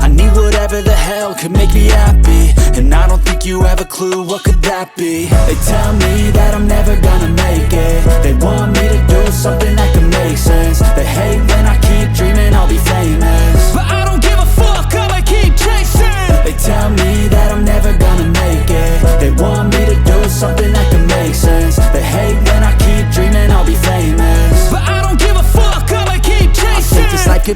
I need whatever the hell could make me happy, and I don't think you have a clue what could that be. They tell me that I'm never gonna make it. They want me to do something that could make sense. They hate when I keep dreaming I'll be famous,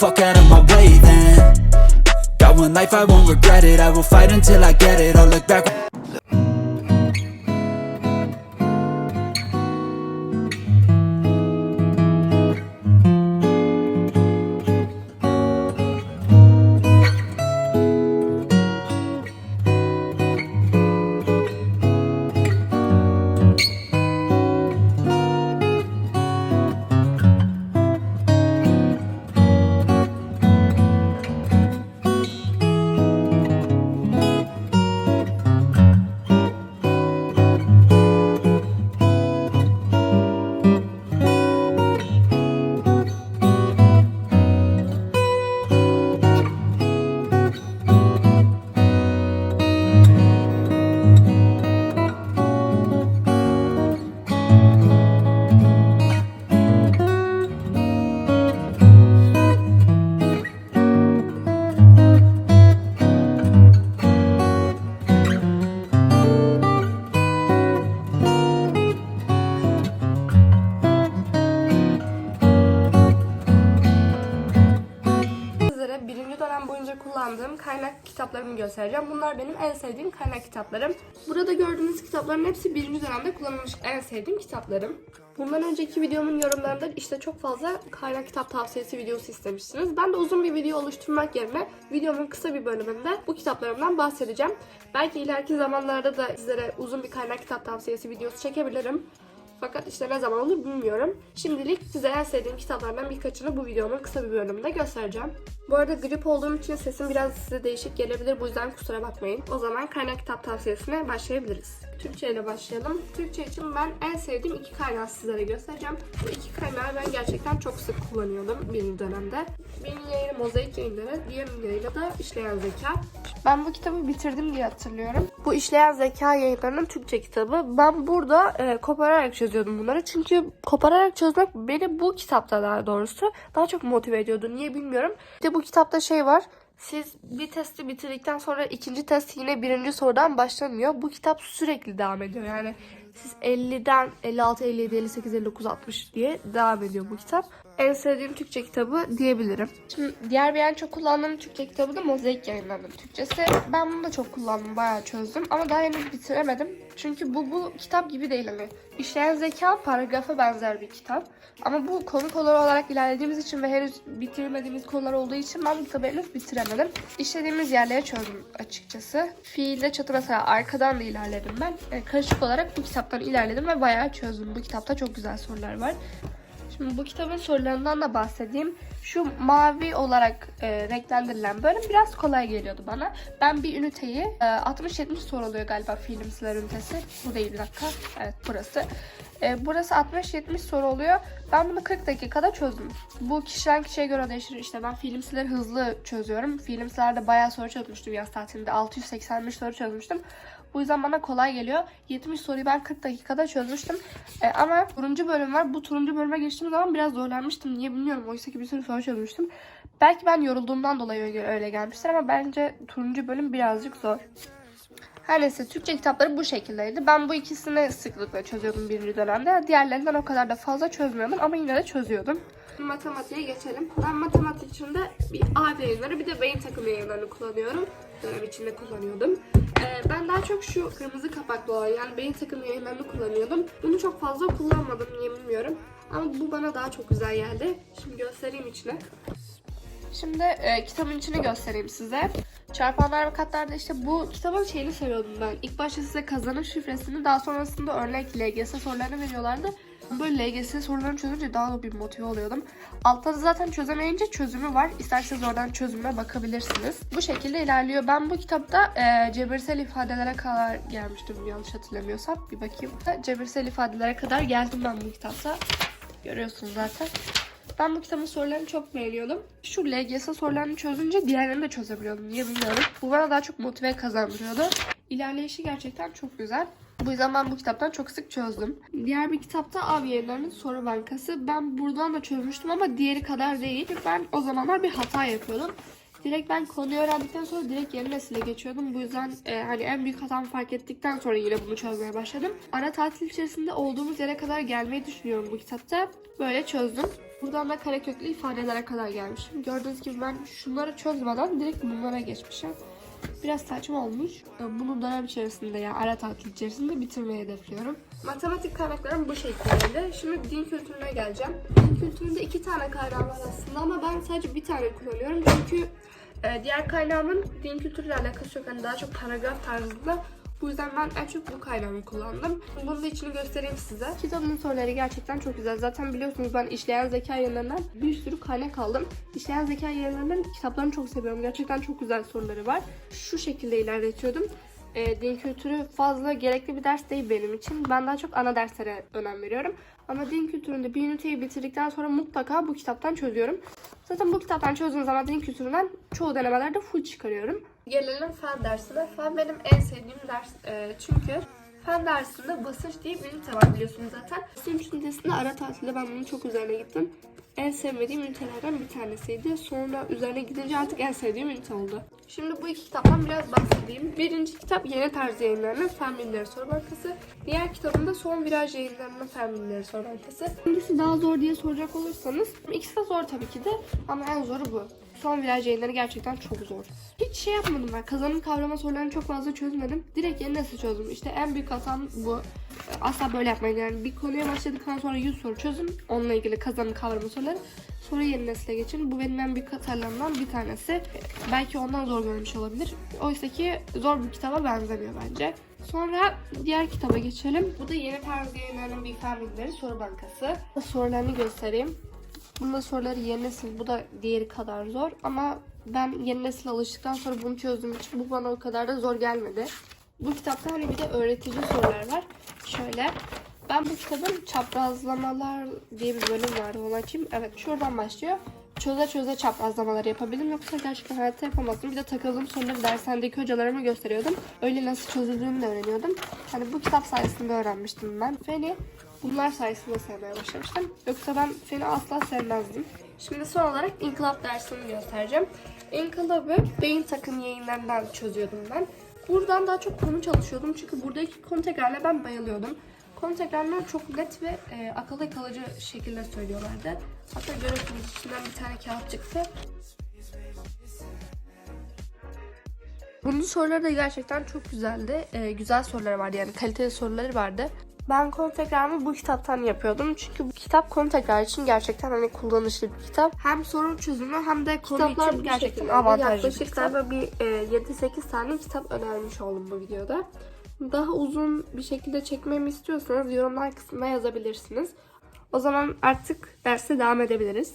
fuck out of my way then. Got one life, I won't regret it. I will fight until I get it. I'll look back. Kitaplarımı göstereceğim. Bunlar benim en sevdiğim kaynak kitaplarım. Burada gördüğünüz kitapların hepsi birinci dönemde kullanılmış en sevdiğim kitaplarım. Bundan önceki videomun yorumlarında işte çok fazla kaynak kitap tavsiyesi videosu istemiştiniz. Ben de uzun bir video oluşturmak yerine videomun kısa bir bölümünde bu kitaplarımdan bahsedeceğim. Belki ileriki zamanlarda da sizlere uzun bir kaynak kitap tavsiyesi videosu çekebilirim. Fakat işte ne zaman olur bilmiyorum. Şimdilik size en sevdiğim kitaplardan birkaçını bu videonun kısa bir bölümünde göstereceğim. Bu arada grip olduğum için sesim biraz size değişik gelebilir. Bu yüzden kusura bakmayın. O zaman kaynak kitap tavsiyesine başlayabiliriz. Türkçe ile başlayalım. Türkçe için ben en sevdiğim iki kaynağı sizlere göstereceğim. Bu iki kaynağı ben gerçekten çok sık kullanıyordum birinci dönemde. Birinin yayını mozaik yayınları, diğerinin yayını da işleyen zeka. Ben bu kitabı bitirdim diye hatırlıyorum. Bu işleyen zeka yayınlarının Türkçe kitabı. Ben burada e, kopararak çözüyordum bunları. Çünkü kopararak çözmek beni bu kitapta daha doğrusu daha çok motive ediyordu. Niye bilmiyorum. İşte bu kitapta şey var. Siz bir testi bitirdikten sonra ikinci test yine birinci sorudan başlamıyor. Bu kitap sürekli devam ediyor. Yani siz 50'den 56, 57, 58, 59, 60 diye devam ediyor bu kitap. En sevdiğim Türkçe kitabı diyebilirim. Şimdi diğer bir en çok kullandığım Türkçe kitabı da Mozaik yayınlarının Türkçesi. Ben bunu da çok kullandım, bayağı çözdüm. Ama daha henüz bitiremedim. Çünkü bu bu kitap gibi değil hani. İşleyen zeka paragrafa benzer bir kitap. Ama bu konu konuları olarak ilerlediğimiz için ve henüz bitirmediğimiz konular olduğu için ben bu kitabı henüz bitiremedim. İşlediğimiz yerlere çözdüm açıkçası. Fiilde çatı mesela arkadan da ilerledim ben. Yani karışık olarak bu kitaptan ilerledim ve bayağı çözdüm. Bu kitapta çok güzel sorular var. Şimdi bu kitabın sorularından da bahsedeyim. Şu mavi olarak e, renklendirilen bölüm biraz kolay geliyordu bana. Ben bir üniteyi e, 60-70 soru oluyor galiba filmsler ünitesi. Bu değil bir dakika. Evet burası. E, burası 60-70 soru oluyor. Ben bunu 40 dakikada çözdüm. Bu kişiden kişiye göre değişir. İşte ben filmsleri hızlı çözüyorum. Filmslerde bayağı soru çözmüştüm yaz tatilinde. 681 soru çözmüştüm. Bu yüzden bana kolay geliyor. 70 soruyu ben 40 dakikada çözmüştüm. E, ama turuncu bölüm var. Bu turuncu bölüme geçtiğim zaman biraz zorlanmıştım. Niye bilmiyorum. Oysa ki bir sürü soru çözmüştüm. Belki ben yorulduğumdan dolayı öyle, gelmiştir ama bence turuncu bölüm birazcık zor. Her neyse Türkçe kitapları bu şekildeydi. Ben bu ikisini sıklıkla çözüyordum birinci dönemde. Diğerlerinden o kadar da fazla çözmüyordum ama yine de çözüyordum. Matematiğe geçelim. Ben matematik içinde bir A yayınları bir de beyin takımı yayınlarını kullanıyorum. Dönem içinde kullanıyordum. Ee, ben daha çok şu kırmızı kapaklı olan yani beyin takımı yayınlarını kullanıyordum. Bunu çok fazla kullanmadım bilmiyorum. Ama bu bana daha çok güzel geldi. Şimdi göstereyim içine. Şimdi e, kitabın içini göstereyim size. Çarpanlar ve katlarda işte bu kitabın şeyini seviyordum ben. İlk başta size kazanım şifresini daha sonrasında örnek LGS sorularını veriyorlardı. Böyle LGS sorularını çözünce daha da bir motive oluyordum. Altta da zaten çözemeyince çözümü var. İsterseniz oradan çözümüne bakabilirsiniz. Bu şekilde ilerliyor. Ben bu kitapta e, cebirsel ifadelere kadar gelmiştim yanlış hatırlamıyorsam. Bir bakayım. Cebirsel ifadelere kadar geldim ben bu kitapta. Görüyorsunuz zaten. Ben bu kitabın sorularını çok beğeniyordum. Şu LGS sorularını çözünce diğerlerini de çözebiliyordum. Niye bilmiyorum. Bu bana daha çok motive kazandırıyordu. İlerleyişi gerçekten çok güzel. Bu yüzden ben bu kitaptan çok sık çözdüm. Diğer bir kitapta Av Yerlerinin Soru Bankası. Ben buradan da çözmüştüm ama diğeri kadar değil. Ben o zamanlar bir hata yapıyordum. Direkt ben konuyu öğrendikten sonra direkt yeni nesile geçiyordum. Bu yüzden e, hani en büyük hatamı fark ettikten sonra yine bunu çözmeye başladım. Ara tatil içerisinde olduğumuz yere kadar gelmeyi düşünüyorum bu kitapta. Böyle çözdüm. Buradan da kareköklü ifadelere kadar gelmişim. Gördüğünüz gibi ben şunları çözmeden direkt bunlara geçmişim. Biraz saçma olmuş. E, Bunu dönem içerisinde ya ara tatil içerisinde bitirmeyi hedefliyorum. Matematik kaynaklarım bu şekildeydi. Şimdi din kültürüne geleceğim. Din kültüründe iki tane kaynağım var aslında ama ben sadece bir tane kullanıyorum. Çünkü e, diğer kaynağımın din kültürüyle alakası yok. Hani daha çok paragraf tarzında. Bu yüzden ben en çok bu kaynağımı kullandım. Bunun da içini göstereyim size. Kitabın soruları gerçekten çok güzel. Zaten biliyorsunuz ben işleyen zeka yayınlarından bir sürü kaynak aldım. İşleyen zeka yayınlarının kitaplarını çok seviyorum. Gerçekten çok güzel soruları var. Şu şekilde ilerletiyordum. E, din kültürü fazla gerekli bir ders değil benim için. Ben daha çok ana derslere önem veriyorum. Ama din kültüründe bir üniteyi bitirdikten sonra mutlaka bu kitaptan çözüyorum. Zaten bu kitaptan çözdüğüm zaman din kültüründen çoğu denemelerde full çıkarıyorum. Gelelim fen dersine. Fen benim en sevdiğim ders. E, çünkü fen dersinde basınç diye bir ünite var biliyorsunuz zaten. Basınç ünitesinde ara tatilde ben bunun çok üzerine gittim. En sevmediğim ünitelerden bir tanesiydi. Sonra üzerine gidince artık en sevdiğim ünite oldu. Şimdi bu iki kitaptan biraz bahsedeyim. Birinci kitap Yeni Tarz Yayınları'nın Fen Bilimleri Soru Bankası. Diğer kitabım da Son Viraj Yayınları'nın Fen Bilimleri Soru Bankası. Hangisi daha zor diye soracak olursanız ikisi de zor tabii ki de ama en zoru bu. Son viraj yayınları gerçekten çok zor. Hiç şey yapmadım ben. Kazanım kavrama sorularını çok fazla çözmedim. Direkt yeni nesil çözdüm. İşte en büyük hatam bu. Asla böyle yapmayın. Yani bir konuya başladıktan sonra 100 soru çözün. Onunla ilgili kazanım kavrama soruları. Sonra yeni nesile geçin. Bu benim en büyük hatalarımdan bir tanesi. Belki ondan zor görmüş olabilir. Oysa ki zor bir kitaba benzemiyor bence. Sonra diğer kitaba geçelim. Bu da yeni tarz yayınlarının bir fen soru bankası. Sorularını göstereyim. Bunda soruları yeni nesil bu da diğeri kadar zor ama ben yeni nesil alıştıktan sonra bunu çözdüğüm için bu bana o kadar da zor gelmedi. Bu kitapta hani bir de öğretici sorular var. Şöyle ben bu kitabın çaprazlamalar diye bir bölüm vardı onu açayım. Evet şuradan başlıyor. Çöze çöze çaprazlamalar yapabildim. Yoksa gerçekten hayatta yapamazdım. Bir de takıldığım soruları dershanedeki hocalarıma gösteriyordum. Öyle nasıl çözüldüğünü de öğreniyordum. Hani bu kitap sayesinde öğrenmiştim ben. Feni bunlar sayesinde sevmeye başlamıştım. Yoksa ben feni asla sevmezdim. Şimdi son olarak inkılap dersini göstereceğim. İnkılabı beyin takım yayınlarından çözüyordum ben. Buradan daha çok konu çalışıyordum. Çünkü buradaki konu tekrarına ben bayılıyordum. Konu tekrarını çok net ve e, akılda kalıcı şekilde söylüyorlardı. Hatta görüyorsunuz içinden bir tane kağıt çıktı. Bunun soruları da gerçekten çok güzeldi. E, güzel soruları vardı yani kaliteli soruları vardı. Ben konu tekrarımı bu kitaptan yapıyordum. Çünkü bu kitap konu tekrar için gerçekten hani kullanışlı bir kitap. Hem sorun çözümü hem de konu Kitaplar için gerçekten avantajlı bir Yaklaşık kitap. Ve bir e, 7-8 tane kitap önermiş oldum bu videoda. Daha uzun bir şekilde çekmemi istiyorsanız yorumlar kısmına yazabilirsiniz. O zaman artık derse devam edebiliriz.